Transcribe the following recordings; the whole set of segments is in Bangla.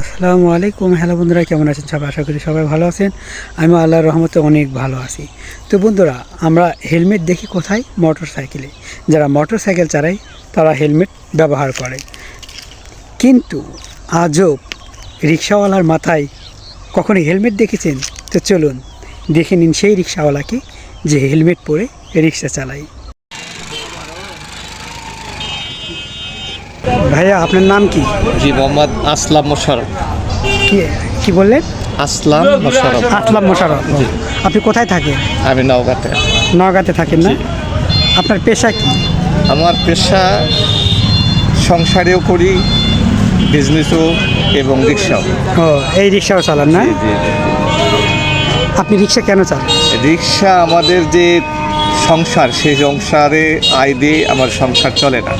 আসসালামু আলাইকুম। হ্যালো বন্ধুরা, কেমন আছেন সবাই? আশা করি সবাই ভালো আছেন। আমি আল্লাহর রহমতে অনেক ভালো আছি। তো বন্ধুরা, আমরা হেলমেট দেখি কোথায়? মোটর সাইকেলে যারা মোটর সাইকেল চালায়, তারা হেলমেট ব্যবহার করে। কিন্তু আজব, রিক্সাওয়ালার মাথায় কখনো হেলমেট দেখেছেন? তো চলুন, দেখে নিন সেই রিক্সাওয়ালাকে যে হেলমেট পরে রিক্সা চালায়। আপনার নাম কি? জি মোহাম্মদ আসলাম মোশারফ কি কি বললেন? আসলাম মোশারফ আসলাম মোশারফ আপনি কোথায় থাকেন? আমি নওগাঁতে। নওগাঁতে থাকেন না? আপনার পেশা কি? আমার পেশা সংসারেও করি বিজনেসও এবং রিক্সাও। ও এই রিক্সাও চালান না? আপনি রিক্সা কেন চালান? জি। রিক্সা আমাদের যে সংসার সেই সংসারে আয় দিয়ে আমার সংসার চলে না।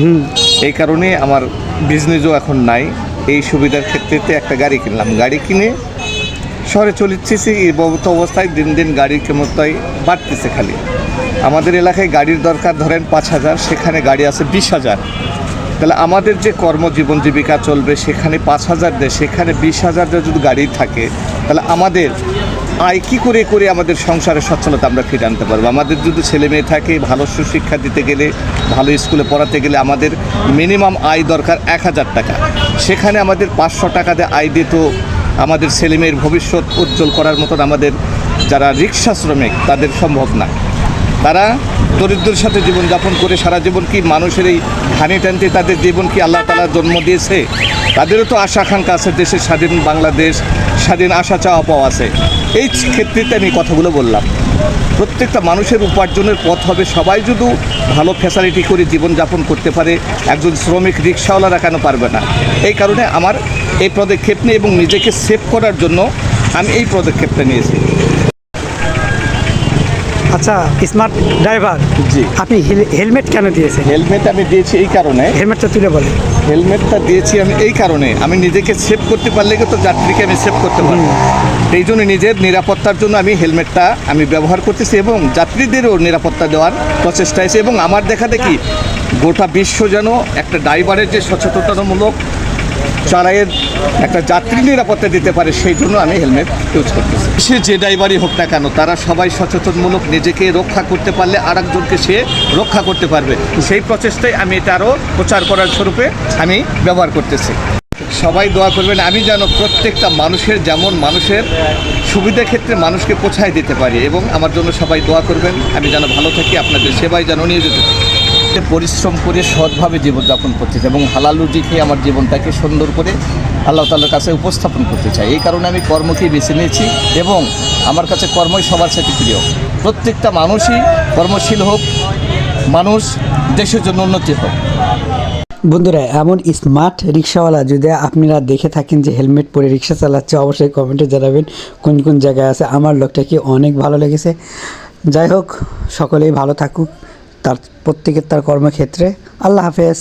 হুম। এই কারণে আমার বিজনেসও এখন নাই। এই সুবিধার ক্ষেত্রেতে একটা গাড়ি কিনলাম। গাড়ি কিনে শহরে চলেছি এই বর্ত অবস্থায় দিন দিন গাড়ির ক্ষমতায় বাড়তেছে খালি। আমাদের এলাকায় গাড়ির দরকার ধরেন পাঁচ হাজার, সেখানে গাড়ি আছে বিশ হাজার। তাহলে আমাদের যে কর্মজীবন জীবিকা চলবে, সেখানে পাঁচ হাজার দেয়, সেখানে বিশ হাজার যদি গাড়ি থাকে, তাহলে আমাদের আয় কি করে করে আমাদের সংসারের সচ্ছলতা আমরা ফিরে আনতে পারব? আমাদের যদি ছেলে মেয়ে থাকে, ভালো সুশিক্ষা দিতে গেলে, ভালো স্কুলে পড়াতে গেলে আমাদের মিনিমাম আয় দরকার এক হাজার টাকা। সেখানে আমাদের পাঁচশো টাকা দিয়ে আয় দিয়ে তো আমাদের ছেলে মেয়ের ভবিষ্যৎ উজ্জ্বল করার মতন আমাদের যারা রিক্সা শ্রমিক, তাদের সম্ভব না। তারা দরিদ্রের সাথে জীবনযাপন করে সারা জীবন কি মানুষের এই হানি টানতে তাদের জীবন কি আল্লাহ তালা জন্ম দিয়েছে? তাদেরও তো আশা আকাঙ্ক্ষা আছে দেশের স্বাধীন বাংলাদেশ, স্বাধীন আশা চাওয়া পাওয়া আছে। এই ক্ষেত্রেতে আমি কথাগুলো বললাম। প্রত্যেকটা মানুষের উপার্জনের পথ হবে সবাই যদি ভালো ফ্যাসিলিটি করে জীবনযাপন করতে পারে, একজন শ্রমিক রিক্সাওয়ালারা কেন পারবে না? এই কারণে আমার এই পদক্ষেপ নিয়ে এবং নিজেকে সেভ করার জন্য আমি এই পদক্ষেপটা নিয়েছি। আচ্ছা স্মার্ট ড্রাইভার জি। আপনি হেল- হেলমেট কেন দিয়েছেন? হেলমেট আমি দিয়েছি এই কারণে। হেলমেটটা তুলে বলেন। হেলমেটটা দিয়েছি আমি এই কারণে। আমি নিজেকে সেভ করতে পারলে তো যাত্রীকে আমি সেভ করতে পারব। এই জন্য নিজের নিরাপত্তার জন্য আমি হেলমেটটা আমি ব্যবহার করতেছি এবং যাত্রীদেরও নিরাপত্তা দেওয়ার প্রচেষ্টা আছে এবং আমার দেখা দেখি গোটা বিশ্ব যেন একটা ড্রাইভারের যে সচেতনতামূলক চালাইয়ের একটা যাত্রী নিরাপত্তা দিতে পারে সেই জন্য আমি হেলমেট ইউজ করতেছি। সে যে ড্রাইভারই হোক না কেন, তারা সবাই সচেতনমূলক নিজেকে রক্ষা করতে পারলে আর একজনকে সে রক্ষা করতে পারবে। সেই প্রচেষ্টায় আমি এটা আরও প্রচার করার স্বরূপে আমি ব্যবহার করতেছি। সবাই দোয়া করবেন, আমি যেন প্রত্যেকটা মানুষের যেমন মানুষের সুবিধা ক্ষেত্রে মানুষকে পৌঁছায় দিতে পারি এবং আমার জন্য সবাই দোয়া করবেন, আমি যেন ভালো থাকি, আপনাদের সেবাই যেন নিয়োজিত থাকি। পরিশ্রম করে সৎভাবে জীবনযাপন করতে এবং হালাল রুজি খেয়ে আমার জীবনটাকে সুন্দর করে আল্লাহ তাল্লার কাছে উপস্থাপন করতে চাই। এই কারণে আমি কর্মকেই বেছে নিয়েছি এবং আমার কাছে কর্মই সবার সাথে প্রিয়। প্রত্যেকটা মানুষই কর্মশীল হোক, মানুষ দেশের জন্য উন্নতি হোক। বন্ধুরা, এমন স্মার্ট রিক্সাওয়ালা যদি আপনারা দেখে থাকেন যে হেলমেট পরে রিক্সা চালাচ্ছে, অবশ্যই কমেন্টে জানাবেন কোন কোন জায়গায় আছে। আমার লোকটাকে অনেক ভালো লেগেছে। যাই হোক, সকলেই ভালো থাকুক। তার, প্রত্যেকের তার কর্মক্ষেত্রে। আল্লাহ হাফেজ।